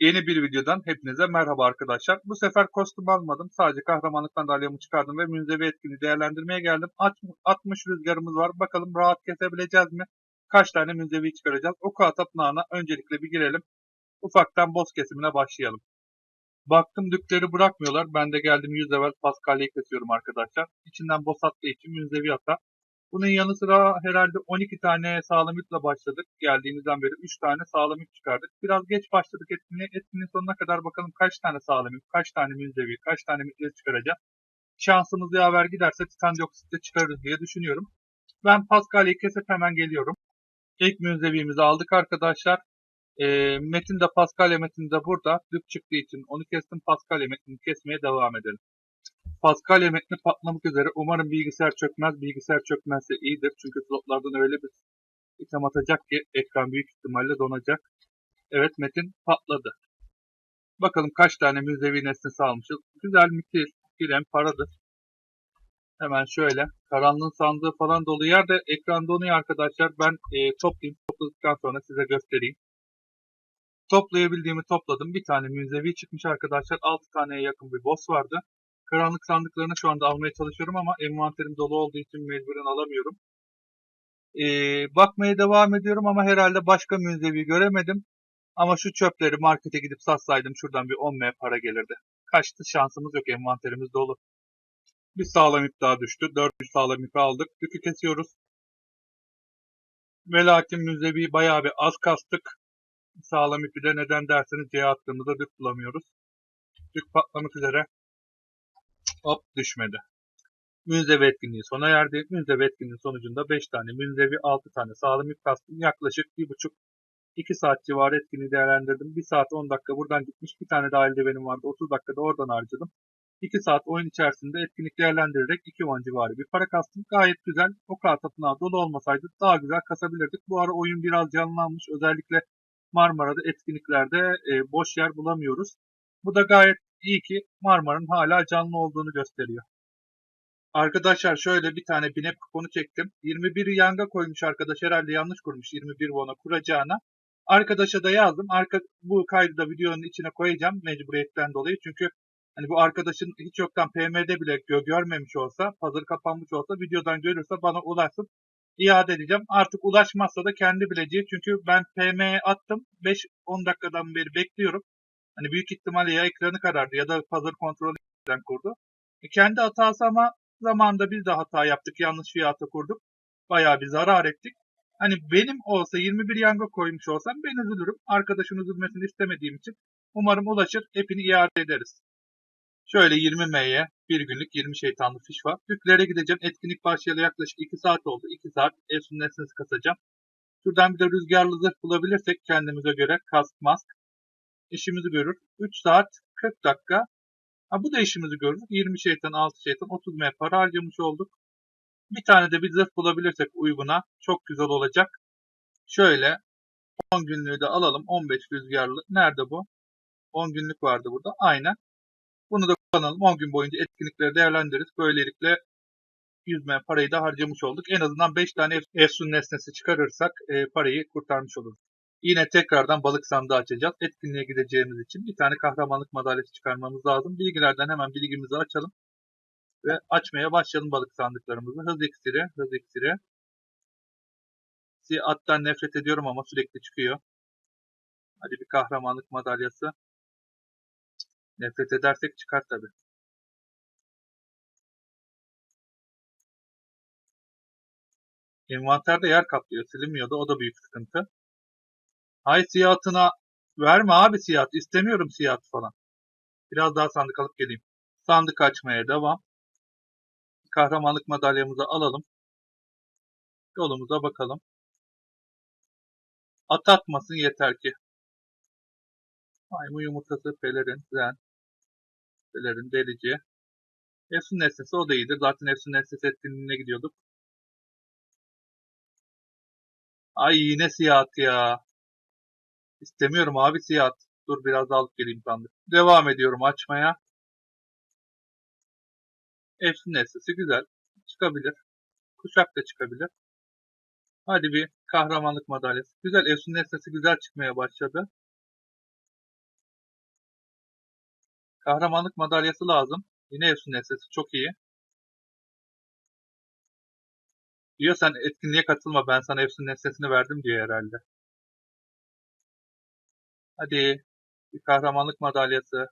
Yeni bir videodan hepinize merhaba arkadaşlar. Bu sefer kostüm almadım. Sadece kahramanlık madalyamı çıkardım ve münzevi etkinliği değerlendirmeye geldim. At- 60 rüzgarımız var. Bakalım rahat kesebileceğiz mi? Kaç tane münzevi çıkaracağız? Oku tapınağına öncelikle bir girelim. Ufaktan boss kesimine başlayalım. Baktım dükleri bırakmıyorlar. Ben de geldim 100 level Pascal'yi kesiyorum arkadaşlar. İçinden boss attığı için münzevi atar. Bunun yanı sıra herhalde 12 tane sağlam iple başladık. Geldiğimizden beri 3 tane sağlam ip çıkardık. Biraz geç başladık etkinliğe. Etkinliğin sonuna kadar bakalım kaç tane sağlam ip, kaç tane münzevi, kaç tane mitleri çıkaracağız. Şansımız yaver giderse titandioksit de çıkarırız diye düşünüyorum. Ben Pascal'i kesip hemen geliyorum. İlk münzevimizi aldık arkadaşlar. E, Metin de Pascal Metin de burada. Dük çıktığı için onu kestim. Pascal Metin'i kesmeye devam edelim. Pascal metni patlamak üzere. Umarım bilgisayar çökmez. Bilgisayar çökmezse iyidir. Çünkü slotlardan öyle bir item atacak ki ekran büyük ihtimalle donacak. Evet metin patladı. Bakalım kaç tane müzevi nesnesi almışız. Güzel mitil, giren paradır. Hemen şöyle. Karanlığın sandığı falan dolu yerde ekran donuyor arkadaşlar. Ben e, toplayayım. Topladıktan sonra size göstereyim. Toplayabildiğimi topladım. Bir tane müzevi çıkmış arkadaşlar. 6 taneye yakın bir boss vardı. Karanlık sandıklarını şu anda almaya çalışıyorum ama envanterim dolu olduğu için mecburen alamıyorum. Ee, bakmaya devam ediyorum ama herhalde başka münzevi göremedim. Ama şu çöpleri markete gidip satsaydım şuradan bir 10M para gelirdi. Kaçtı şansımız yok envanterimiz dolu. Bir sağlam ip daha düştü. 4 sağlam ipi aldık. Yükü kesiyoruz. Ve lakin münzevi bayağı bir az kastık. Sağlam ipi de neden derseniz C'ye attığımızda dük bulamıyoruz. Dük patlamak üzere. Hop düşmedi. Münzevi etkinliği sona erdi. Münzevi etkinliği sonucunda 5 tane münzevi 6 tane sağlam ip kastım. Yaklaşık 1,5-2 saat civarı etkinliği değerlendirdim. 1 saat 10 dakika buradan gitmiş. Bir tane daha eldivenim vardı. 30 dakikada oradan harcadım. 2 saat oyun içerisinde etkinlik değerlendirerek 2 won civarı bir para kastım. Gayet güzel. O kadar tapınağı dolu olmasaydı daha güzel kasabilirdik. Bu ara oyun biraz canlanmış. Özellikle Marmara'da etkinliklerde e, boş yer bulamıyoruz. Bu da gayet iyi ki Marmara'nın hala canlı olduğunu gösteriyor. Arkadaşlar şöyle bir tane binep kuponu çektim. 21 yanga koymuş arkadaş herhalde yanlış kurmuş 21 won'a kuracağına. Arkadaşa da yazdım. Arka, bu kaydı da videonun içine koyacağım mecburiyetten dolayı. Çünkü hani bu arkadaşın hiç yoktan PM'de bile gö görmemiş olsa, pazar kapanmış olsa videodan görürse bana ulaşsın. iade edeceğim. Artık ulaşmazsa da kendi bileceği. Çünkü ben PM'ye attım. 5-10 dakikadan beri bekliyorum. Hani büyük ihtimalle ya ekranı karardı ya da pazar kontrolü kurdu. E kendi hatası ama zamanında biz de hata yaptık. Yanlış fiyata kurduk. Bayağı bir zarar ettik. Hani benim olsa 21 yanga koymuş olsam ben üzülürüm. Arkadaşın üzülmesini istemediğim için umarım ulaşır. Hepini iade ederiz. Şöyle 20 M'ye bir günlük 20 şeytanlı fiş var. Düklere gideceğim. Etkinlik başlayalı yaklaşık 2 saat oldu. 2 saat Efsun nesnesi kasacağım. Şuradan bir de rüzgarlı zırh bulabilirsek kendimize göre kask mask işimizi görür. 3 saat 40 dakika. Ha, bu da işimizi görür. 20 şeytan 6 şeytan 30 M para harcamış olduk. Bir tane de bir zırh bulabilirsek uyguna çok güzel olacak. Şöyle 10 günlüğü de alalım. 15 rüzgarlı. Nerede bu? 10 günlük vardı burada. Aynen. Bunu da kullanalım. 10 gün boyunca etkinlikleri değerlendiririz. Böylelikle 100 M parayı da harcamış olduk. En azından 5 tane Efsun nesnesi çıkarırsak e, parayı kurtarmış oluruz. Yine tekrardan balık sandığı açacağız. Etkinliğe gideceğimiz için bir tane kahramanlık madalyası çıkarmamız lazım. Bilgilerden hemen bilgimizi açalım. Ve açmaya başlayalım balık sandıklarımızı. Hız iksiri, hız iksiri. Attan nefret ediyorum ama sürekli çıkıyor. Hadi bir kahramanlık madalyası. Nefret edersek çıkar tabi. Envanterde yer kaplıyor. Silinmiyordu. O da büyük sıkıntı. Hay siyahına verme abi siyah. İstemiyorum siyah falan. Biraz daha sandık alıp geleyim. Sandık açmaya devam. Kahramanlık madalyamızı alalım. Yolumuza bakalım. At atmasın yeter ki. Maymun yumurtası, pelerin, zen, pelerin, delici. Efsun nesnesi o da iyidir. Zaten Efsun nesnesi etkinliğine gidiyorduk. Ay yine siyah ya. İstemiyorum abi siyah. Dur biraz daha alıp geleyim sandık. Devam ediyorum açmaya. Efsun nesnesi güzel. Çıkabilir. Kuşak da çıkabilir. Hadi bir kahramanlık madalyası. Güzel Efsun nesnesi güzel çıkmaya başladı. Kahramanlık madalyası lazım. Yine Efsun nesnesi çok iyi. Diyor sen etkinliğe katılma ben sana Efsun nesnesini verdim diyor herhalde. Hadi bir kahramanlık madalyası.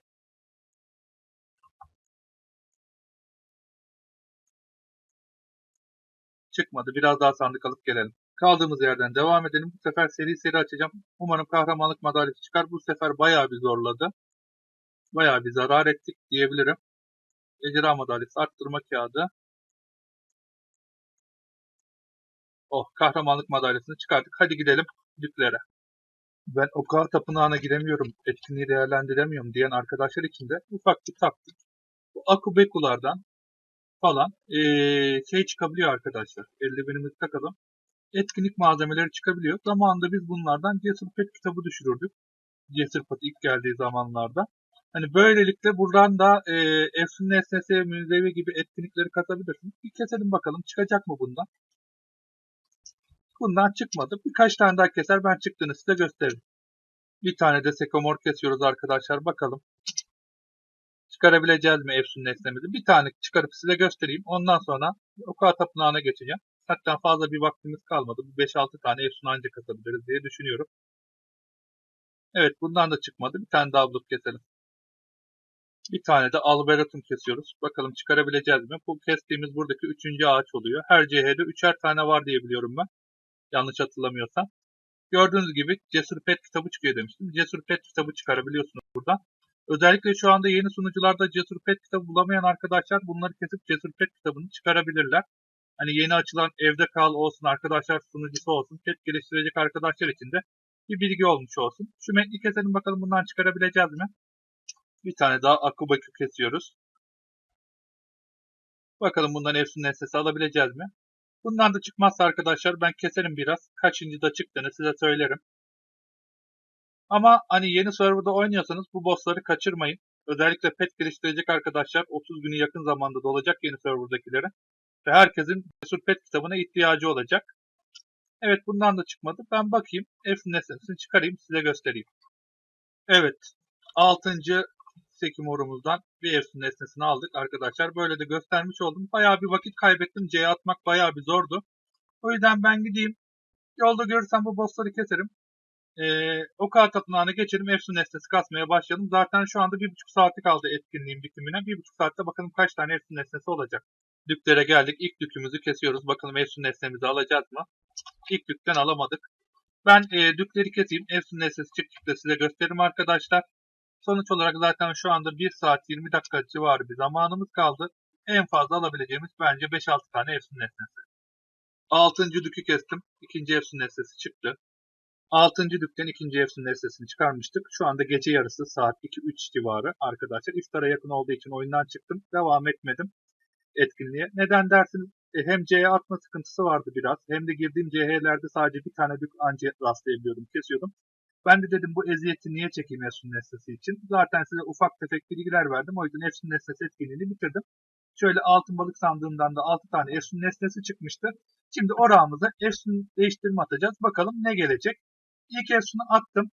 Çıkmadı. Biraz daha sandık alıp gelelim. Kaldığımız yerden devam edelim. Bu sefer seri seri açacağım. Umarım kahramanlık madalyası çıkar. Bu sefer bayağı bir zorladı. Bayağı bir zarar ettik diyebilirim. Ejderha madalyası arttırma kağıdı. Oh kahramanlık madalyasını çıkardık. Hadi gidelim düklere. Ben Oka Tapınağı'na giremiyorum, etkinliği değerlendiremiyorum diyen arkadaşlar için de ufak bir taktik. Bu Akubekulardan falan ee, şey çıkabiliyor arkadaşlar. Eldivenimizi takalım. Etkinlik malzemeleri çıkabiliyor. Zamanında biz bunlardan Cesur kitabı düşürürdük. Cesur ilk geldiği zamanlarda. Hani böylelikle buradan da e, Efsun NSS, Münzevi gibi etkinlikleri katabilirsiniz. Bir keselim bakalım çıkacak mı bundan? Bundan çıkmadı. Birkaç tane daha keser ben çıktığını size gösteririm. Bir tane de Sekomor kesiyoruz arkadaşlar bakalım. Çıkarabileceğiz mi Efsun nesnemizi? Bir tane çıkarıp size göstereyim. Ondan sonra Oka Tapınağı'na geçeceğim. Hatta fazla bir vaktimiz kalmadı. 5-6 tane Efsun ancak katabiliriz diye düşünüyorum. Evet bundan da çıkmadı. Bir tane daha bulup keselim. Bir tane de Alberatum kesiyoruz. Bakalım çıkarabileceğiz mi? Bu kestiğimiz buradaki üçüncü ağaç oluyor. Her CH'de üçer tane var diye biliyorum ben. Yanlış hatırlamıyorsam. Gördüğünüz gibi Cesur Pet kitabı çıkıyor demiştim. Cesur Pet kitabı çıkarabiliyorsunuz burada. Özellikle şu anda yeni sunucularda Cesur Pet kitabı bulamayan arkadaşlar bunları kesip Cesur Pet kitabını çıkarabilirler. Hani yeni açılan evde kal olsun arkadaşlar sunucusu olsun pet geliştirecek arkadaşlar için de bir bilgi olmuş olsun. Şu metni keselim bakalım bundan çıkarabileceğiz mi? Bir tane daha Akubakü kesiyoruz. Bakalım bundan Efsun nesnesi alabileceğiz mi? Bundan da çıkmazsa arkadaşlar ben keserim biraz. Kaçıncı da çıktığını size söylerim. Ama hani yeni serverda oynuyorsanız bu bossları kaçırmayın. Özellikle pet geliştirecek arkadaşlar 30 günü yakın zamanda dolacak yeni serverdakilerin. Ve herkesin Cesur Pet kitabına ihtiyacı olacak. Evet bundan da çıkmadı. Ben bakayım. Efsun nesnesini çıkarayım size göstereyim. Evet. 6. Sekimor'umuzdan bir Efsun nesnesini aldık arkadaşlar. Böyle de göstermiş oldum. Bayağı bir vakit kaybettim. C'ye atmak bayağı bir zordu. O yüzden ben gideyim. Yolda görürsem bu bossları keserim. Ee, o kağıt tapınağına geçelim. Efsun nesnesi kasmaya başlayalım. Zaten şu anda bir buçuk saati kaldı etkinliğin bitimine. Bir buçuk saatte bakalım kaç tane Efsun nesnesi olacak. Düklere geldik. İlk dükümüzü kesiyoruz. Bakalım Efsun nesnemizi alacağız mı? İlk dükten alamadık. Ben e, dükleri keseyim. Efsun nesnesi çıktıkça size gösteririm arkadaşlar. Sonuç olarak zaten şu anda 1 saat 20 dakika civarı bir zamanımız kaldı. En fazla alabileceğimiz bence 5-6 tane Efsun nesnesi. 6. dükü kestim. İkinci Efsun nesnesi çıktı. 6. dükten ikinci Efsun nesnesini çıkarmıştık. Şu anda gece yarısı saat 2-3 civarı arkadaşlar. İftara yakın olduğu için oyundan çıktım. Devam etmedim etkinliğe. Neden dersiniz? E, hem C'ye atma sıkıntısı vardı biraz. Hem de girdiğim CH'lerde sadece bir tane dük anca rastlayabiliyordum, kesiyordum. Ben de dedim bu eziyeti niye çekeyim Efsun Nesnesi için. Zaten size ufak tefek bilgiler verdim. O yüzden Efsun Nesnesi etkinliğini bitirdim. Şöyle altın balık sandığından da 6 tane Efsun Nesnesi çıkmıştı. Şimdi orağımıza Efsun değiştirme atacağız. Bakalım ne gelecek. İlk Efsun'u attım.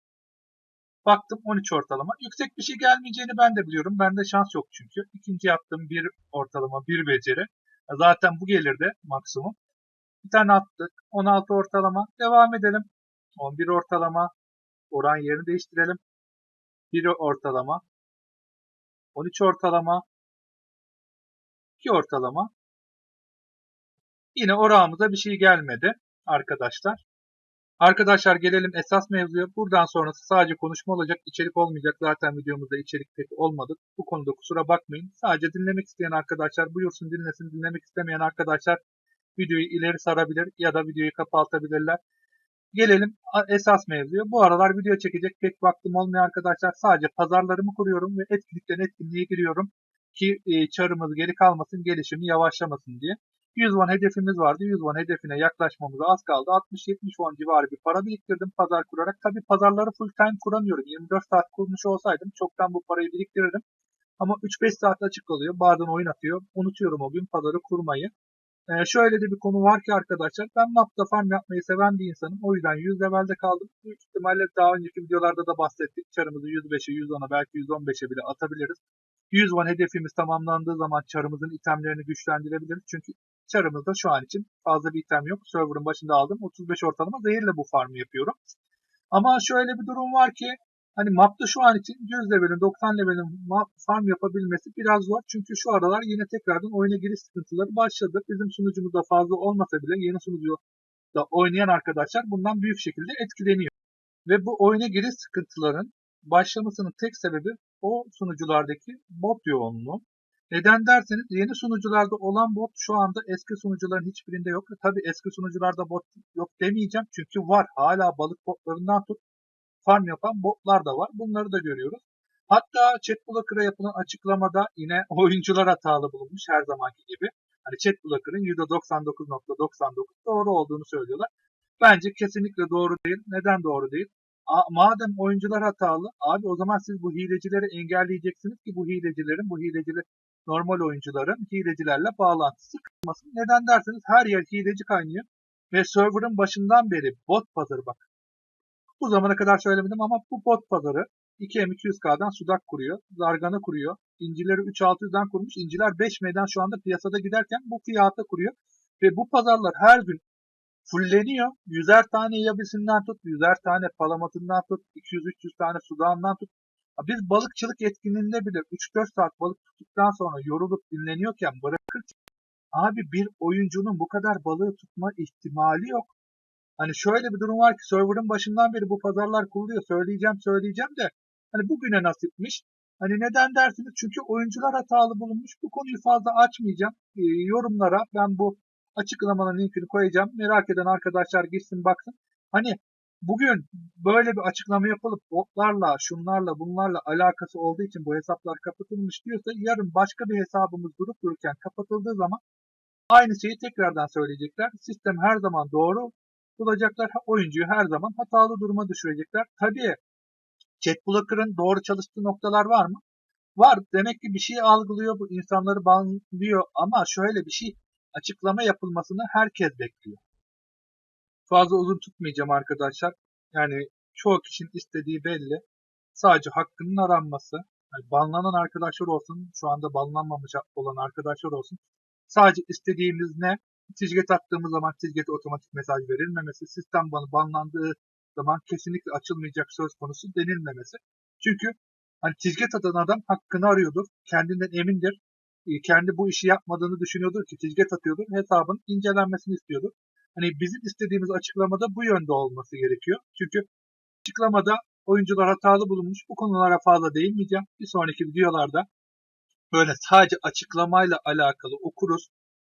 Baktım 13 ortalama. Yüksek bir şey gelmeyeceğini ben de biliyorum. Bende şans yok çünkü. İkinci yaptım bir ortalama, bir beceri. Zaten bu gelirdi maksimum. Bir tane attık. 16 ortalama. Devam edelim. 11 ortalama. Oran yerini değiştirelim. 1 ortalama. 13 ortalama. 2 ortalama. Yine orağımıza bir şey gelmedi arkadaşlar. Arkadaşlar gelelim esas mevzuya. Buradan sonrası sadece konuşma olacak, içerik olmayacak. Zaten videomuzda içerik pek olmadı. Bu konuda kusura bakmayın. Sadece dinlemek isteyen arkadaşlar buyursun dinlesin. Dinlemek istemeyen arkadaşlar videoyu ileri sarabilir ya da videoyu kapatabilirler. Gelelim esas mevzuya. Bu aralar video çekecek pek vaktim olmuyor arkadaşlar. Sadece pazarlarımı kuruyorum ve etkinlikten etkinliğe giriyorum ki e, çarımız geri kalmasın, gelişimi yavaşlamasın diye. 100 won hedefimiz vardı. 100 won hedefine yaklaşmamıza az kaldı. 60-70 won civarı bir para biriktirdim pazar kurarak. Tabi pazarları full time kuramıyorum. 24 saat kurmuş olsaydım çoktan bu parayı biriktirirdim. Ama 3-5 saat açık kalıyor. Bazen oyun atıyor. Unutuyorum o gün pazarı kurmayı. Ee, şöyle de bir konu var ki arkadaşlar ben mapta farm yapmayı seven bir insanım. O yüzden 100 levelde kaldım. Büyük ihtimalle daha önceki videolarda da bahsettik. Çarımızı 105'e, 110'a belki 115'e bile atabiliriz. 100 won hedefimiz tamamlandığı zaman çarımızın itemlerini güçlendirebiliriz. Çünkü çarımızda şu an için fazla bir item yok. Server'ın başında aldım. 35 ortalama zehirle bu farmı yapıyorum. Ama şöyle bir durum var ki hani mapta şu an için 100 levelin 90 levelin map farm yapabilmesi biraz zor. Çünkü şu aralar yine tekrardan oyuna giriş sıkıntıları başladı. Bizim sunucumuzda fazla olmasa bile yeni sunucuda oynayan arkadaşlar bundan büyük şekilde etkileniyor. Ve bu oyuna giriş sıkıntıların başlamasının tek sebebi o sunuculardaki bot yoğunluğu. Neden derseniz yeni sunucularda olan bot şu anda eski sunucuların hiçbirinde yok. Tabi eski sunucularda bot yok demeyeceğim çünkü var. Hala balık botlarından tut farm yapan botlar da var. Bunları da görüyoruz. Hatta Chatblocker'a yapılan açıklamada yine oyuncular hatalı bulunmuş her zamanki gibi. Hani Chatblocker'ın %99.99 doğru olduğunu söylüyorlar. Bence kesinlikle doğru değil. Neden doğru değil? A, madem oyuncular hatalı, abi o zaman siz bu hilecileri engelleyeceksiniz ki bu hilecilerin, bu hileciler normal oyuncuların hilecilerle bağlantısı kırılmasın. Neden derseniz her yer hileci kaynıyor ve server'ın başından beri bot pazarı bak. Bu zamana kadar söylemedim ama bu bot pazarı 2M200K'dan sudak kuruyor, zargana kuruyor, incileri 3600'den kurmuş, inciler 5M'den şu anda piyasada giderken bu fiyata kuruyor. Ve bu pazarlar her gün fulleniyor. Yüzer tane yabisinden tut, yüzer tane palamatından tut, 200-300 tane sudağından tut. Biz balıkçılık etkinliğinde bile 3-4 saat balık tuttuktan sonra yorulup dinleniyorken bırakırken abi bir oyuncunun bu kadar balığı tutma ihtimali yok. Hani şöyle bir durum var ki server'ın başından beri bu pazarlar kuruluyor. Söyleyeceğim söyleyeceğim de hani bugüne nasipmiş. Hani neden dersiniz? Çünkü oyuncular hatalı bulunmuş. Bu konuyu fazla açmayacağım. E, yorumlara ben bu açıklamanın linkini koyacağım. Merak eden arkadaşlar gitsin baksın. Hani bugün böyle bir açıklama yapılıp botlarla, şunlarla, bunlarla alakası olduğu için bu hesaplar kapatılmış diyorsa yarın başka bir hesabımız durup dururken kapatıldığı zaman aynı şeyi tekrardan söyleyecekler. Sistem her zaman doğru bulacaklar. Oyuncuyu her zaman hatalı duruma düşürecekler. Tabii Chatblocker'ın doğru çalıştığı noktalar var mı? Var. Demek ki bir şey algılıyor, bu insanları banlıyor ama şöyle bir şey açıklama yapılmasını herkes bekliyor. Fazla uzun tutmayacağım arkadaşlar. Yani çoğu kişinin istediği belli. Sadece hakkının aranması. Yani banlanan arkadaşlar olsun, şu anda banlanmamış olan arkadaşlar olsun. Sadece istediğimiz ne? Ticget attığımız zaman Ticget'e otomatik mesaj verilmemesi, sistem banı banlandığı zaman kesinlikle açılmayacak söz konusu denilmemesi. Çünkü hani Ticget atan adam hakkını arıyordur, kendinden emindir, e, kendi bu işi yapmadığını düşünüyordur ki Ticget atıyordur, hesabın incelenmesini istiyordur. Hani bizim istediğimiz açıklamada bu yönde olması gerekiyor. Çünkü açıklamada oyuncular hatalı bulunmuş. Bu konulara fazla değinmeyeceğim. Bir sonraki videolarda böyle sadece açıklamayla alakalı okuruz,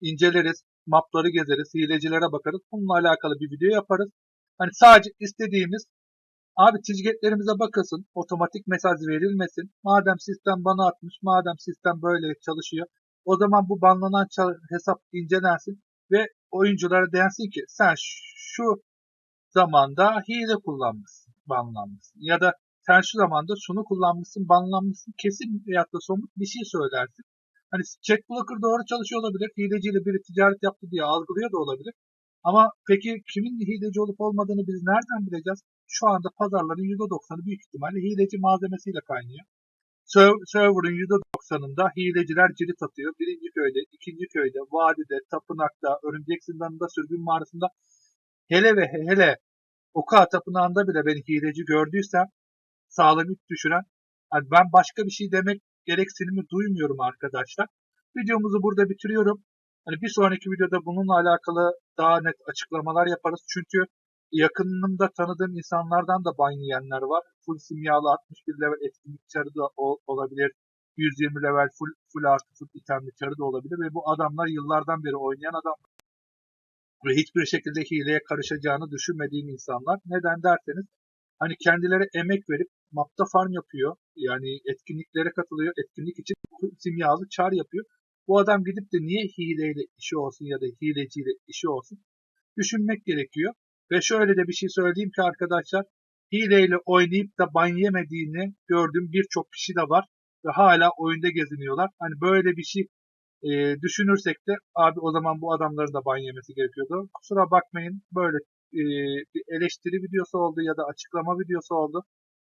inceleriz, mapları gezeriz, hilecilere bakarız. Bununla alakalı bir video yaparız. Hani sadece istediğimiz abi ticgetlerimize bakılsın, otomatik mesaj verilmesin. Madem sistem bana atmış, madem sistem böyle çalışıyor, o zaman bu banlanan hesap incelensin ve oyunculara densin ki sen şu zamanda hile kullanmışsın, banlanmışsın. Ya da sen şu zamanda şunu kullanmışsın, banlanmışsın. Kesin veyahut da somut bir şey söylersin. Hani check blocker doğru çalışıyor olabilir. Hileciyle biri ticaret yaptı diye algılıyor da olabilir. Ama peki kimin hileci olup olmadığını biz nereden bileceğiz? Şu anda pazarların %90'ı büyük ihtimalle hileci malzemesiyle kaynıyor. Server'ın %90'ında hileciler cirit atıyor. Birinci köyde, ikinci köyde, vadide, tapınakta, örümcek zindanında, sürgün mağarasında hele ve hele Oka tapınağında bile beni hileci gördüysem sağlığımı düşüren yani ben başka bir şey demek gereksinimi duymuyorum arkadaşlar. Videomuzu burada bitiriyorum. Hani bir sonraki videoda bununla alakalı daha net açıklamalar yaparız. Çünkü yakınımda tanıdığım insanlardan da ban var. Full simyalı 61 level etkinlik çarı da olabilir. 120 level full, full artı full itemli çarı da olabilir. Ve bu adamlar yıllardan beri oynayan adam ve hiçbir şekilde hileye karışacağını düşünmediğim insanlar. Neden derseniz hani kendileri emek verip mapta farm yapıyor. Yani etkinliklere katılıyor. Etkinlik için simyalı çar yapıyor. Bu adam gidip de niye hileyle işi olsun ya da hileciyle işi olsun düşünmek gerekiyor. Ve şöyle de bir şey söyleyeyim ki arkadaşlar hileyle oynayıp da ban yemediğini gördüğüm birçok kişi de var. Ve hala oyunda geziniyorlar. Hani böyle bir şey e, düşünürsek de abi o zaman bu adamların da ban yemesi gerekiyordu. Kusura bakmayın böyle e, bir eleştiri videosu oldu ya da açıklama videosu oldu.